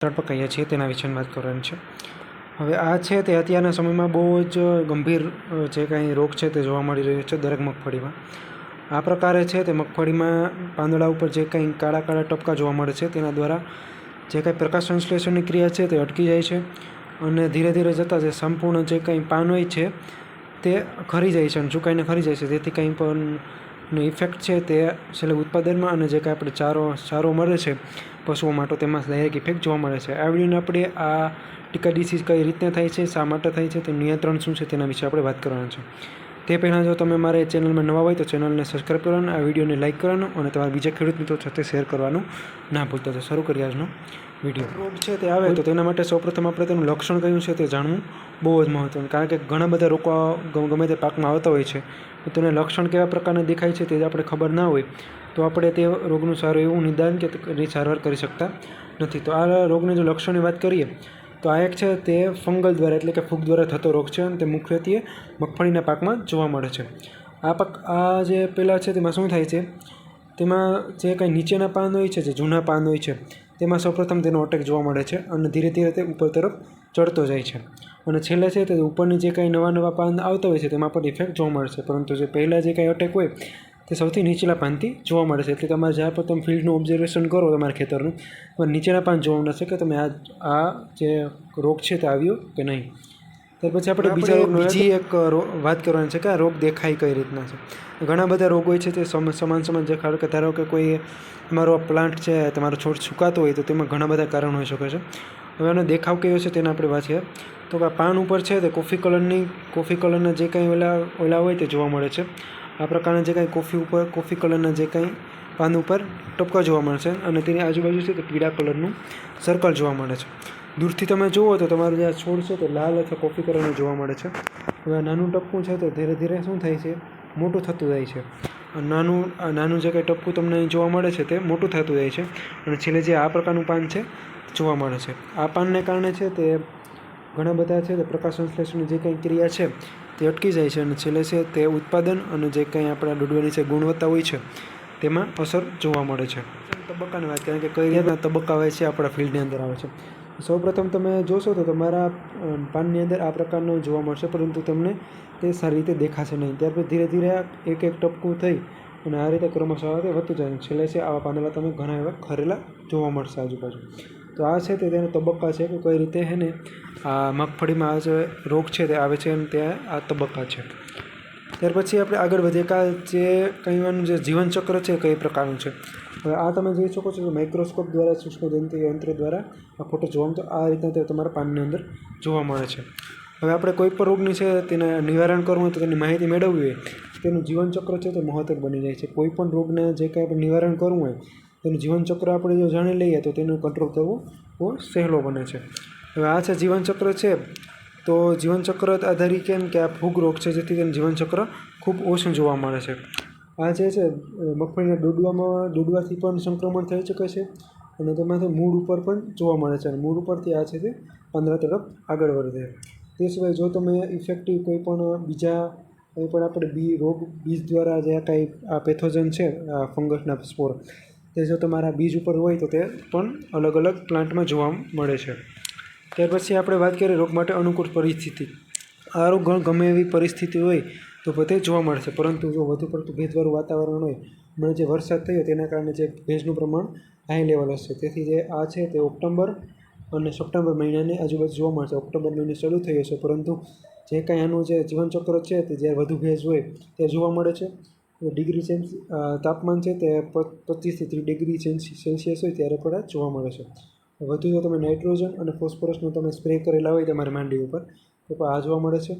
તડપકાઈએ છીએ, તેના વિશેની વાત કરવાની છે. હવે આ છે તે અત્યારના સમયમાં બહુ જ ગંભીર જે કાંઈ રોગ છે તે જોવા મળી રહ્યો છે દરેક મગફળીમાં. આ પ્રકારે છે તે મગફળીમાં પાંદડા ઉપર જે કાંઈ કાળા કાળા ટપકા જોવા મળે છે, તેના દ્વારા જે કાંઈ પ્રકાશ સંશ્લેષણની ક્રિયા છે તે અટકી જાય છે અને ધીરે ધીરે જતાં જે સંપૂર્ણ જે કાંઈ પાન હોય છે તે ખરી જાય છે અને ચૂકાઈને ખરી જાય છે. તેથી કંઈ પણ નો ઇફેક્ટ છે તે છેલ્લે ઉત્પાદનમાં અને જે કાંઈ આપણે ચારો ચારો મળે છે પશુઓ માટે તેમાં ડાયરેક્ટ ઇફેક્ટ જોવા મળે છે. આ આપણે આ ટીકા ડિસીઝ કઈ રીતના થાય છે, શા માટે થાય છે તે નિયંત્રણ શું છે તેના વિશે આપણે વાત કરવાના છે. તે પહેલાં જો તમે મારે ચેનલમાં નવા હોય તો ચેનલને સબસ્ક્રાઈબ કરવાનું, આ વિડીયોને લાઇક કરવાનું અને તમારા બીજા ખેડૂત મિત્રો સાથે શેર કરવાનું ના ભૂલતા. તો શરૂ કરીએ આજનો વીડિયો. રોગ છે તે આવે તો તેના માટે સૌપ્રથમ આપણે તેનું લક્ષણ કયું છે તે જાણવું બહુ જ મહત્ત્વનું કારણ કે ઘણા બધા રોગો ગમે તે પાકમાં આવતા હોય છે, તો તેને લક્ષણ કેવા પ્રકારના દેખાય છે તે આપણે ખબર ના હોય, તો આપણે તે રોગનું સારું એવું નિદાન કે સારવાર કરી શકતા નથી. તો આ રોગની જો લક્ષણની વાત કરીએ તો આ એક છે તે ફંગલ દ્વારા, એટલે કે ફૂગ દ્વારા થતો રોગ છે અને તે મુખ્યત્વે મગફળીના પાકમાં જોવા મળે છે. આ પાક, આ જે પહેલાં છે તેમાં શું થાય છે? તેમાં જે કંઈ નીચેના પાન હોય છે, જે જૂના પાન હોય છે, તેમાં સૌપ્રથમ તેનો અટેક જોવા મળે છે અને ધીરે ધીરે તે ઉપર તરફ ચડતો જાય છે. અને છેલ્લે છે તે ઉપરની જે કાંઈ નવા નવા પાન આવતા હોય છે તેમાં પણ ઇફેક્ટ જોવા મળે છે. પરંતુ જે પહેલાં જે કાંઈ અટેક હોય તે સૌથી નીચલા પાનથી જોવા મળે છે. એટલે તમારે જ્યાં પણ તમે ફિલ્ડનું ઓબ્ઝર્વેશન કરો તમારા ખેતરનું તમારે નીચેના પાન જોવા મળશે કે તમે આ આ જે રોગ છે તે આવ્યો કે નહીં. ત્યાર પછી આપણે બીજા રોગ બીજી એક વાત કરવાની છે કે આ રોગ દેખાય કઈ રીતના છે. ઘણા બધા રોગ હોય છે તે સમ- સમાન સમાન દેખાડ કે ધારો કે કોઈ તમારો પ્લાન્ટ છે તમારો છોડ સુકાતો હોય તો તેમાં ઘણા બધા કારણ હોઈ શકે છે. હવે આનો દેખાવ કેવો છે તેના આપણે વાંચીએ તો આ પાન ઉપર છે તે કોફી કલરની કોફી કલરના જે કંઈ ઓલા ઓલા હોય તે જોવા મળે છે. આ પ્રકારના જે કાંઈ કોફી ઉપર, કોફી કલરના જે કાંઈ પાન ઉપર ટપકા જોવા મળે છે અને તેની આજુબાજુ છે તે પીળા કલરનું સર્કલ જોવા મળે છે. દૂરથી તમે જુઓ તો તમારું જે આ છોડ છે તે લાલ અથવા કોફી કલરનું જોવા મળે છે. હવે આ નાનું ટપકું છે તે ધીરે ધીરે શું થાય છે? મોટું થતું જાય છે. નાનું, આ નાનું જે કંઈ ટપકું તમને અહીં જોવા મળે છે તે મોટું થતું જાય છે. અને છેલ્લે જે આ પ્રકારનું પાન છે જોવા મળે છે. આ પાનને કારણે છે તે ઘણા બધા છે તે પ્રકાશ સંશ્લેષણની જે કંઈ ક્રિયા છે તે અટકી જાય છે અને છેલ્લે છે તે ઉત્પાદન અને જે કંઈ આપણા ડૂડવાની છે ગુણવત્તા હોય છે, તેમાં અસર જોવા મળે છે. તબક્કાની વાત કરીએ કે કઈ રીતના તબક્કા હોય છે, આપણા ફિલ્ડની અંદર આવે છે. સૌપ્રથમ તમે જોશો તો તમારા પાનની અંદર આ પ્રકારનું જોવા મળશે, પરંતુ તમને તે સારી રીતે દેખાશે નહીં. ત્યાર પછી ધીરે ધીરે એક એક ટપકું થઈ અને આ રીતે ક્રમશઃ વધતું જાય છેલ્લે છે આવા પાંદડા તમે ઘણા એવા ખરેલા જોવા મળશે આજુબાજુ. તો આ છે તે તેના તબક્કા છે કે કઈ રીતે છે ને આ મગફળીમાં આ જે રોગ છે તે આવે છે અને ત્યાં આ તબક્કા છે. ત્યાર પછી આપણે આગળ વધીએ કે જે કહીવાનું જે જીવનચક્ર છે કઈ પ્રકારનું છે. હવે આ તમે જોઈ શકો છો કે માઇક્રોસ્કોપ દ્વારા સૂક્ષ્મદંત યંત્ર દ્વારા આ ફોટો જોવામાં તો આ રીતના તે તમારા પાનની અંદર જોવા મળે છે. હવે આપણે કોઈ પણ રોગની છે તેને નિવારણ કરવું હોય તો તેની માહિતી મેળવવી હોય, તેનું જીવનચક્ર છે તે મહત્વ બની જાય છે. કોઈ પણ રોગને જે કાંઈ આપણે નિવારણ કરવું હોય તેનું જીવનચક્ર આપણે જો જાણી લઈએ તો તેનું કંટ્રોલ કરવું બહુ સહેલો બને છે. હવે આ છે જીવનચક્ર છે, તો જીવનચક્ર આધારિત કેમ કે આ ફૂગ રોગ છે, જેથી તેનું જીવનચક્ર ખૂબ ઓછું જોવા મળે છે. આ જે છે, મગફળીના ડૂડવામાં, ડૂડવાથી પણ સંક્રમણ થઈ શકે છે અને તેમાંથી મૂળ ઉપર પણ જોવા મળે છે અને મૂળ ઉપરથી આ છે તે પાંદડા તરફ આગળ વધે તે સિવાય જો તમે ઇફેક્ટિવ કોઈ પણ બીજા, કોઈ પણ આપણે બી રોગ, બીજ દ્વારા જે કાંઈ આ પેથોજન છે, આ ફંગસના સ્પોર તે જો તમારા બીજ ઉપર હોય તો તે પણ અલગ અલગ પ્લાન્ટમાં જોવા મળે છે. ત્યાર પછી આપણે વાત કરીએ રોગ માટે અનુકૂળ પરિસ્થિતિ. આ રોગ ગમે એવી પરિસ્થિતિ હોય તો બધે જોવા મળશે. પરંતુ જો વધુ પડતું ભેજવાળું વાતાવરણ હોય, હમણાં જે વરસાદ થયો તેના કારણે જે ભેજનું પ્રમાણ હાઈ લેવલ હશે. તેથી જે આ છે તે ઓક્ટોબર અને સપ્ટેમ્બર મહિનાની આજુબાજુ જોવા મળશે. ઓક્ટોબર મહિને શરૂ થઈ હશે પરંતુ જે કાંઈ આનું જે જીવનચક્ર છે તે જ્યારે વધુ ભેજ હોય તે જોવા મળે છે. ડિગ્રી સેન્સ તાપમાન છે તે પચીસથી ત્રીસ ડિગ્રી સેલ્સિયસ હોય ત્યારે પણ જોવા મળે છે. વધુ જો તમે નાઇટ્રોજન અને ફોસ્ફરસનો તમે સ્પ્રે કરેલા હોય તમારી માંડી ઉપર તો પણ આ જોવા મળે છે.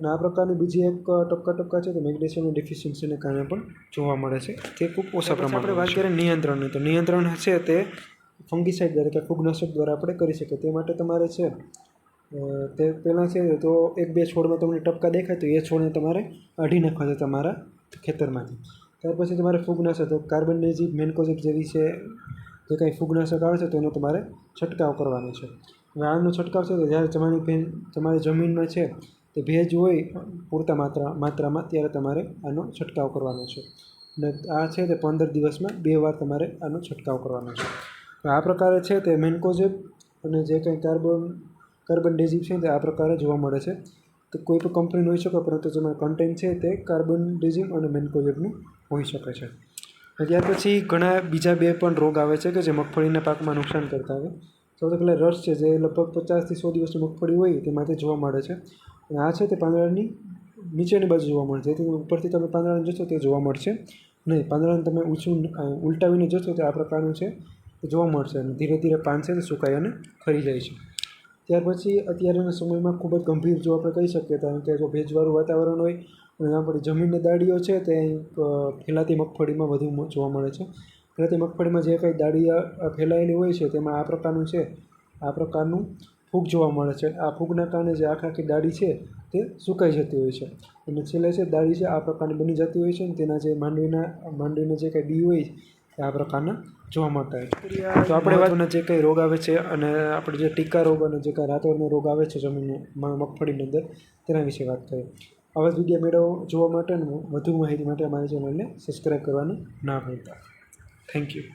અને આ પ્રકારની બીજી એક ટપકા ટપકા છે તે મેગ્નેશિયમની ડિફિશિયન્સીને કારણે પણ જોવા મળે છે. તે ખૂબ ઓછા પ્રમાણમાં આપણે વાત કરીએ નિયંત્રણની તો નિયંત્રણ છે તે ફંગીસાઇડ દ્વારા કે ફૂગનાશક દ્વારા આપણે કરી શકીએ. તે માટે તમારે છે તે પહેલાં છે તો એક બે છોડમાં તમને ટપકા દેખાય તો એ છોડને તમારે અઢી નાખવા છે તમારા ખેતરમાંથી ત્યાર પછી તમારે ફૂગનાશક, તો કાર્બનડેઝિક મેન્કોઝિક જેવી છે, જે કાંઈ ફૂગનાશક આવે છે તેનો તમારે છંટકાવ કરવાનો છે. હવે આનો છંટકાવ છે, તો જ્યારે તમારી તમારી જમીનમાં છે, તે ભેજ હોય, પૂરતા માત્રા, માત્રામાં, ત્યારે તમારે આનો છંટકાવ કરવાનો છે. અને આ છે, તે પંદર દિવસમાં બે વાર તમારે આનો છંટકાવ કરવાનો છે. આ પ્રકારે છે, તે મેન્કોઝેબ અને જે કંઈ કાર્બન કાર્બન ડિઝીઝ છે, તે આ પ્રકારે જોવા મળે છે. તો કોઈ પણ કંપનીનું હોઈ શકે, પરંતુ જેમાં કન્ટેન્ટ છે તે કાર્બન ડિઝીમ અને મેન્કોજેબનું હોઈ શકે છે. ત્યાર પછી ઘણા બીજા બે પણ રોગ આવે છે કે જે મગફળીના પાકમાં નુકસાન કરતા હોય. સૌથી પહેલાં રસ છે, જે લગભગ પચાસથી સો દિવસની મગફળી હોય તેમાંથી જોવા મળે છે. અને આ છે તે પાંદડાની નીચેની બાજુ જોવા મળે છે. જેથી ઉપરથી તમે પાંદડાને જોશો તે જોવા મળશે. નહીં પાંદડાને તમે ઊંચું ઉલટાવીને જોશો તો આ પ્રકારનું છે તે જોવા મળશે અને ધીરે ધીરે પાન છે તે સુકાઈ અને ખરી જાય છે. ત્યાર પછી અત્યારના સમયમાં ખૂબ જ ગંભીર જો આપણે કહી શકીએ, કારણ કે જો ભેજવાળું વાતાવરણ હોય અને આપણી જમીનની દાડીઓ છે, તે ફેલાતી મગફળીમાં વધુ જોવા મળે છે. ફેલાતી મગફળીમાં જે કંઈ દાળીયા ફેલાયેલી હોય છે, તેમાં આ પ્રકારનું છે, આ પ્રકારનું ફૂગ જોવા મળે છે. આ ફૂગના કારણે જે આખી આખી દાડી છે, તે સુકાઈ જતી હોય છે. અને છેલ્લે છે દાડી છે, આ પ્રકારની બની જતી હોય છે અને તેના જે માંડવીના માંડવીના જે કંઈ બી હોય આ પ્રકારના જોવા મળતા હોય તો આપણે વાતોના જે કંઈ રોગ આવે છે અને આપણે જે ટીકા રોગ અને જે કંઈ રાતોડનો રોગ આવે છે જમીનમાં મગફળીની અંદર તેના વિશે વાત કરીએ. આવા જ વીડિયો મેળવો જોવા માટે અને વધુ માહિતી માટે અમારી ચેનલને સબસ્ક્રાઈબ કરવાનું ના ભૂલતા. Thank you